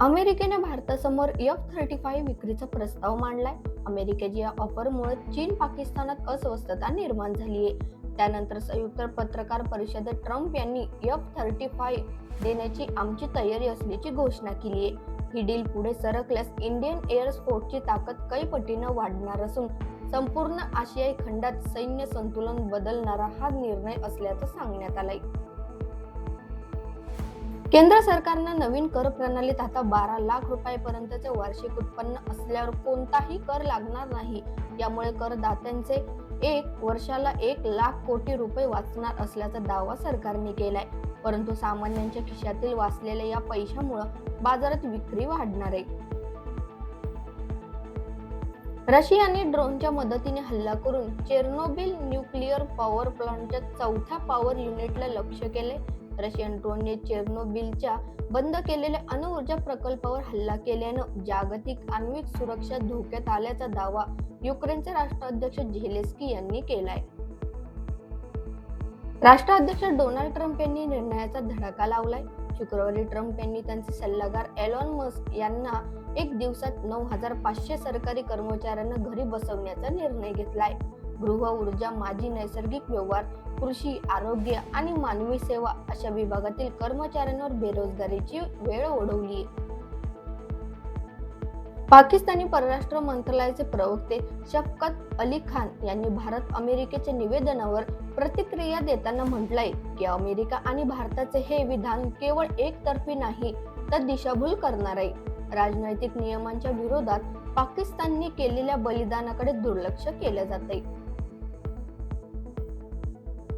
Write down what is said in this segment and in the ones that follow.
अमेरिकेने भारतासमोर F thirty five विक्रीचा प्रस्ताव मांडलाय. अमेरिकेच्या या ऑफरमुळे चीन पाकिस्तानात अस्वस्थता निर्माण झाली आहे त्यानंतर संयुक्त पत्रकार परिषदेत ट्रम्प यांनी एफ थर्टी फाईव्ह देण्याची आमची तयारी असल्याची घोषणा केली आहे ही डील पुढे सरकल्यास इंडियन एअरस्पोर्टची ताकद काही पटीनं वाढणार असून संपूर्ण आशियाई खंडात सैन्य संतुलन बदलणारा हा निर्णय असल्याचं सांगण्यात आलंय. केंद्र सरकारनं नवीन कर प्रणालीत आता बारा लाख रुपयापर्यंतचे वार्षिक उत्पन्न असल्यावर कोणताही कर लागणार नाही. यामुळे करदात्यांचे एक वर्षाला एक लाख कोटी रुपये वाचणार असल्याचा दावा सरकारने केलाय. परंतु सामान्यांच्या खिशातील वाचलेल्या या पैशामुळं बाजारात विक्री वाढणार आहे. रशियाने ड्रोनच्या मदतीने हल्ला करून चेर्नोबिल न्यूक्लिअर पॉवर प्लांटच्या चौथ्या पॉवर युनिटला लक्ष्य केले रशियन ड्रोनने चेर्नोबिलच्या बंद केलेल्या अणुऊर्जा प्रकल्पावर हल्ला केल्यानं जागतिक आण्विक सुरक्षा धोक्यात आल्याचा दावा युक्रेनचे राष्ट्राध्यक्ष झेलेस्की यांनी केलाय. राष्ट्राध्यक्ष डोनाल्ड ट्रम्प यांनी निर्णयाचा धडाका लावलाय. शुक्रवारी ट्रम्प यांनी त्यांचे सल्लागार एलॉन मस्क यांना एक दिवसात नऊ हजार पाचशे सरकारी कर्मचाऱ्यांना घरी बसवण्याचा निर्णय घेतलाय. गृह ऊर्जा माजी नैसर्गिक व्यवहार कृषी आरोग्य आणि मानवी सेवा अशा विभागातील कर्मचाऱ्यांवर बेरोजगारीची वेळ ओढवली. पाकिस्तानी परराष्ट्र मंत्रालयाचे प्रवक्ते शफकत अली खान यांनी भारत अमेरिकेच्या निवेदनावर प्रतिक्रिया देताना म्हटलंय की अमेरिका आणि भारताचे हे विधान केवळ एकतर्फी नाही तर दिशाभूल करणार आहे. राजनैतिक नियमांच्या विरोधात पाकिस्तानने केलेल्या बलिदानाकडे दुर्लक्ष केले जाते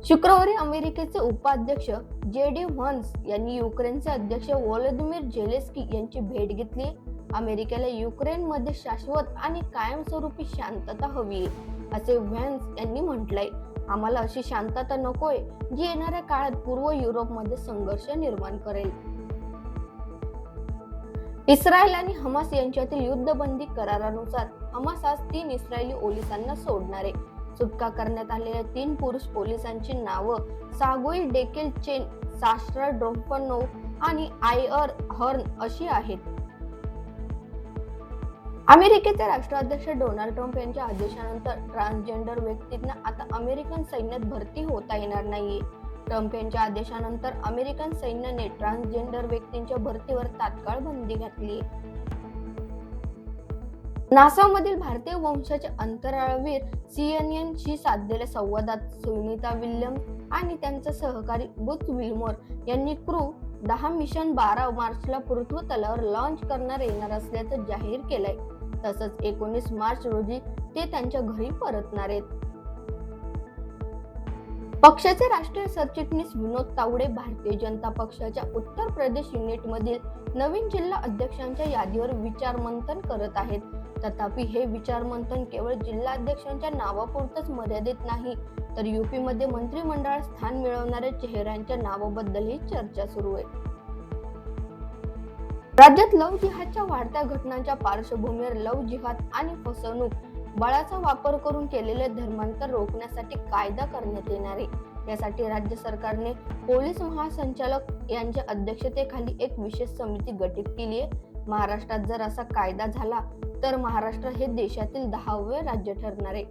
शुक्रवारी अमेरिकेचे उपाध्यक्ष जे डी व्हन्स यांनी युक्रेनचे अध्यक्ष व्लादिमीर झेलेस्की यांची भेट घेतली. अमेरिकेला युक्रेनमध्ये शाश्वत आणि कायमस्वरूपी शांतता हवी असे व्हॅन्स यांनी म्हटलंय. आम्हाला अशी शांतता नकोय जी येणाऱ्या काळात पूर्व युरोपमध्ये संघर्ष निर्माण करेल. इस्रायल आणि हमास यांच्यातील युद्धबंदी करारानुसार हमास आज तीन इस्रायली पोलिसांना सोडणार. आहे सुटका करण्यात आलेल्या तीन पुरुष पोलिसांची नावं सागोई डेकेल चेन साश्रा ड्रोपनो आणि आयर हर्न अशी आहेत. अमेरिकेचे राष्ट्राध्यक्ष डोनाल्ड ट्रम्प यांच्या आदेशानंतर ट्रान्सजेंडर व्यक्तींना आता अमेरिकन सैन्यात भरती होता येणार नाहीये. ट्रम्प यांच्या आदेशानंतर अमेरिकन सैन्याने ट्रान्सजेंडर व्यक्तींच्या भरतीवर तात्काळ बंदी घातली नासामधील भारतीय वंशाचे अंतराळवीर सी एन शी साधलेल्या संवादात सुनीता विल्यम आणि त्यांचा सहकारी बुथ विल्मोर यांनी क्रू दहा मिशन बारा मार्चला पृथ्वी तलावर लॉन्च करणार येणार असल्याचं जाहीर केलंय. तसंच एकोणीस मार्च रोजी ते त्यांच्या घरी परतणार आहेत. पक्षाचे राष्ट्रीय सरचिटणीस विनोद तावडे भारतीय जनता पक्षाच्या उत्तर प्रदेश युनिटमधील नवीन जिल्हा अध्यक्षांच्या यादीवर विचारमंथन करत आहेत. तथापि हे विचारमंथन केवळ जिल्हाध्यक्षांच्या नावापुरतच मर्यादित नाही तर युपीमध्ये मंत्रिमंडळात स्थान मिळवणाऱ्या चेहऱ्यांच्या नावाबद्दलही चर्चा सुरू आहे. राज्यात लव जिहादच्या वाढत्या घटनांच्या पार्श्वभूमीवर लव जिहाद आणि फसवणूक बळाचा वापर करून केलेले धर्मांतर रोखण्यासाठी कायदा करण्यात येणार आहे. यासाठी राज्य सरकारने पोलीस महासंचालक यांच्या अध्यक्षतेखाली एक विशेष समिती गठीत केली आहे. महाराष्ट्रात जर असा कायदा झाला तर महाराष्ट्र हे देशातील दहावे राज्य ठरणार आहे.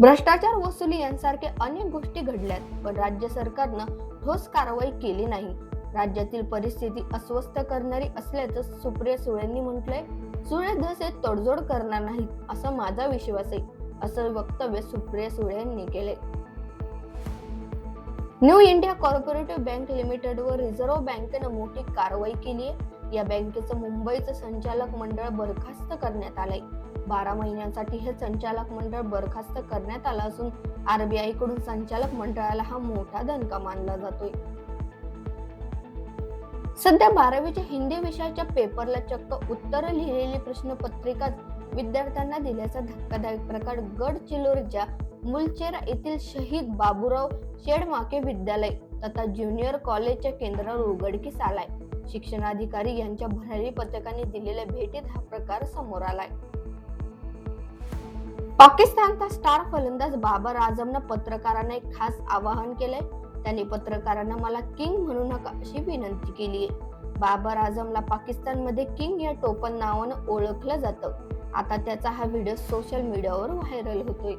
भ्रष्टाचार वसुली यांसारखे अनेक गोष्टी घडल्यात पण राज्य सरकारनं ठोस कारवाई केली नाही. राज्यातील परिस्थिती अस्वस्थ करणारी असल्याचं सुप्रिया सुळेंनी म्हटलंय. सुळे धस हे तडजोड करणार नाहीत असा माझा विश्वास आहे असं वक्तव्य सुप्रिया सुळे यांनी केले new India cooperative bank limited वर रिझर्व्ह बँकेनं मोठी कारवाई केली आहे. या बँकेचं मुंबईचं संचालक मंडळ बरखास्त करण्यात आलंय. बारा महिन्यांसाठी हे संचालक मंडळ बरखास्त करण्यात आलं असून आरबीआयकडून संचालक मंडळाला हा मोठा धनका मानला जातोय. सध्या बारावीच्या हिंदी विषयाच्या पेपरला चक्क उत्तर लिहिलेली प्रश्नपत्रिकाच विद्यार्थ्यांना दिल्याचा धक्कादायक प्रकार गडचिरोलीच्या मुलचेरा येथील शहीद बाबूराव शेडमाके विद्यालय तथा ज्युनियर कॉलेजच्या केंद्रावर उघडकीस आलाय. शिक्षणाधिकारी यांच्या भरारी पथकाने दिलेल्या भेटीत हा प्रकार समोर आलाय. पाकिस्तानचा स्टार फलंदाज बाबर आझमनं पत्रकारांना एक खास आवाहन केलंय. त्याने पत्रकारांना मला किंग म्हणू नका अशी विनंती केली. आहे बाबर आझमला पाकिस्तानमध्ये किंग या टोपण नावानं ओळखलं जातं. आता त्याचा हा व्हिडिओ सोशल मीडियावर व्हायरल होतोय.